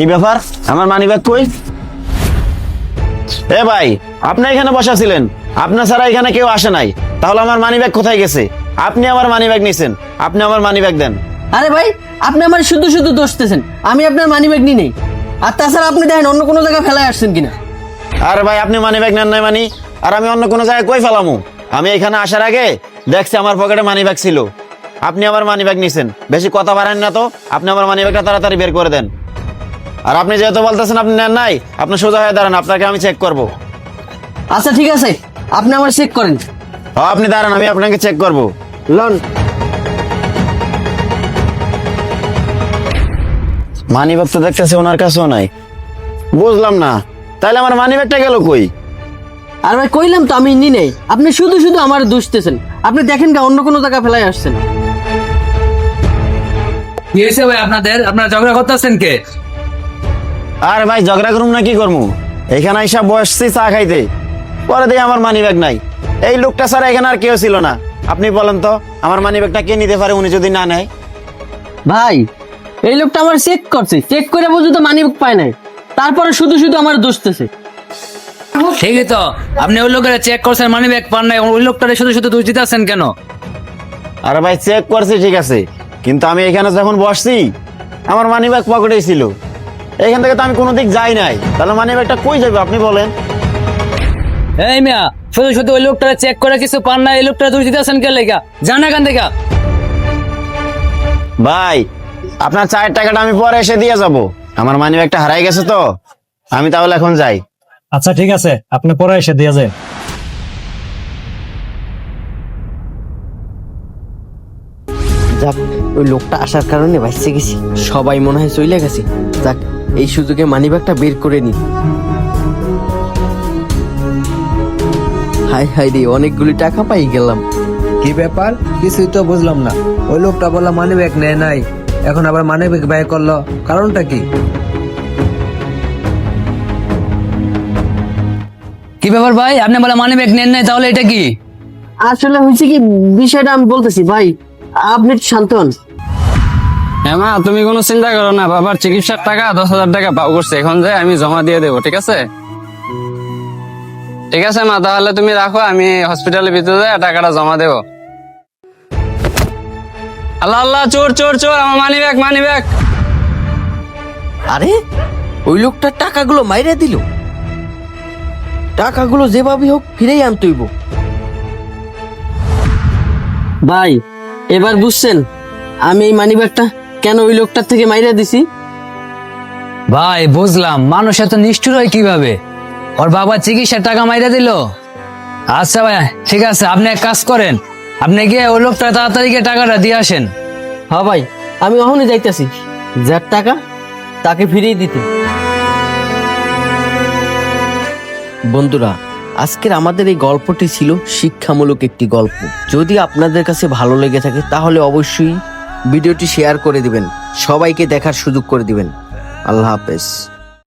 কি ব্যাপার? আমার মানি ব্যাগ কই? এ ভাই আপনি এখানে বসা ছিলেন আপনার ছাড়া এখানে কেউ আসে নাই। তাহলে আমার মানি ব্যাগ কোথায় গেছে? আপনি আমার মানি ব্যাগ নিছেন। আপনি আমার মানি ব্যাগ দেন। আরে ভাই আপনি আমার শুধু শুধু দোষতেছেন আমি আপনার মানি ব্যাগ নিই নেই। আর তাছাড়া আপনি দেখেন অন্য কোনো জায়গায় ফেলায় আসছেন কিনা? আরে ভাই আপনি মানি ব্যাগ নেন নাই মানি। আর আমি অন্য কোনো জায়গায় কই ফেলামু? আমি এখানে আসার আগে দেখছি আমার পকেটে মানি ব্যাগ ছিল। আপনি আমার মানি ব্যাগ নিছেন। বেশি কথা বাড়ান না তো। আপনি আমার মানি ব্যাগটা তাড়াতাড়ি বের করে দেন। আর আপনি যেহেতু বলতেছেন আপনি নেন নাই আপনি সোজা হয়ে দাঁড়ান আপনাকে আমি চেক করব। আচ্ছা ঠিক আছে। আপনি আমার চেক করেন। ও, আপনি দাঁড়ান আমি আপনাকে চেক করব। লন। মানি ব্যাগ তো দেখতেছে ওনার কাছেও নাই। বুঝলাম না। তাহলে আমার মানি ব্যাগটা গেল কই? আর ভাই কইলাম তো আমি নি নেই। আপনি শুধু শুধু আমার দোষতেছেন। আপনি দেখেন কা অন্য কোনো জায়গায় ফেলায় আসছেন। কি হয়েছে ভাই আপনাদের? আপনারা ঝগড়া করতেছেন কে? আর ভাই ঝগড়া করুম না কি করব এখানে এসে বসছি চা খাইতে। পরে দিয়ে আমার মানি ব্যাগ নাই। এই লোকটা ছাড়া এখানে আর কেউ ছিল না। আপনি বলেন তো আমার মানি ব্যাগটা কে নিতে পারে উনি যদি না নেয়? ভাই এই লোকটা আমার চেক করছে। চেক করে পর্যন্ত মানি ব্যাগ পায় নাই। তারপরে শুধু শুধু আমার দোষতেছে ঠিকই তো আপনি ওই লোকের চেক করছেন মানি ব্যাগ পান নাই ওই লোকটারে শুধু শুধু দোষ দিতেছেন কেন? আর ভাই চেক করছি ঠিক আছে। কিন্তু আমি এখানে যখন বসছি আমার মানি ব্যাগ পকেটেই ছিল। এখান থেকে তো আমি কোনো দিক যাই নাই। তাহলে মানি ব্যাগটা কই যাবে আপনি বলেন। এই মিয়া শুধু শুধু ওই লোকটারে চেক করে কিছু পান না এই লোকটারে দোষ দিতেছেন কে লেগা? জান এখান থেকে। ভাই আপনার চায়ের টাকাটা আমি পরে এসে দিয়ে যাব। আমার মানি ব্যাগটা হারাই গেছে তো। আমি তাহলে এখন যাই। আচ্ছা ঠিক আছে। আপনি পরে এসে দিয়ে যায় যাক ওই লোকটা আসার কারণে বাঁচতে গেছি। সবাই মনে হয় চলে গেছে। যাক এই সুযোগে মানি ব্যাগটা বের করে নি। হাই হাই রে অনেকগুলি টাকা পাই গেলাম। কি ব্যাপার? কিছুই তো বুঝলাম না। ওই লোকটা বলল মানি ব্যাগ নেয় নাই। এখন আবার মানি ব্যাগ ব্যয় করল। কারণটা কি? কি ব্যাপার ভাই? আপনি বলে মানি ব্যাগ নেন নাই তাহলে এটা কি? আসলে হয়েছে কি বিষয়টা আমি বলতেছি। ভাই আপনি শান্ত হন। হ্যাঁ মা তুমি কোনো চিন্তা করো না বাবার চিকিৎসার টাকা দশ হাজার টাকা পাও করছে এখন যে আমি জমা দিয়ে দেবো ঠিক আছে? ঠিক আছে মা তাহলে তুমি রাখো আমি হসপিটালের ভিতরে টাকাটা জমা দেবো। আল্লাহ আল্লাহ চোর চোর চোর আমার মানি ব্যাগ মানি ব্যাগ আরে ওই লোকটা টাকাগুলো মাইরে দিল। টাকাগুলো যেভাবে হোক ফিরেই আনতইব ভাই এবার বুঝছেন আমি এই মানি ব্যাগটা কেন ওই লোকটার থেকে মাইরা দিছি? ভাই বুঝলাম। মানুষ এত নিষ্ঠুর হয় কীভাবে? ওর বাবা চিকিৎসার টাকা মাইরা দিল? আচ্ছা ভাই ঠিক আছে আপনি এক কাজ করেন। আপনি গিয়ে ওই লোকটা তাড়াতাড়ি গিয়ে টাকাটা দিয়ে আসেন। হ্যাঁ ভাই আমি ওখানে যাইতাছি। যার টাকা তাকে ফিরিয়ে দিতে। বন্ধুরা আজকের আমাদের এই গল্পটি ছিল শিক্ষামূলক একটি গল্প। যদি আপনাদের কাছে ভালো লেগে থাকে তাহলে অবশ্যই ভিডিওটি শেয়ার করে দিবেন। সবাইকে দেখার সুযোগ করে দিবেন। আল্লাহ হাফেজ।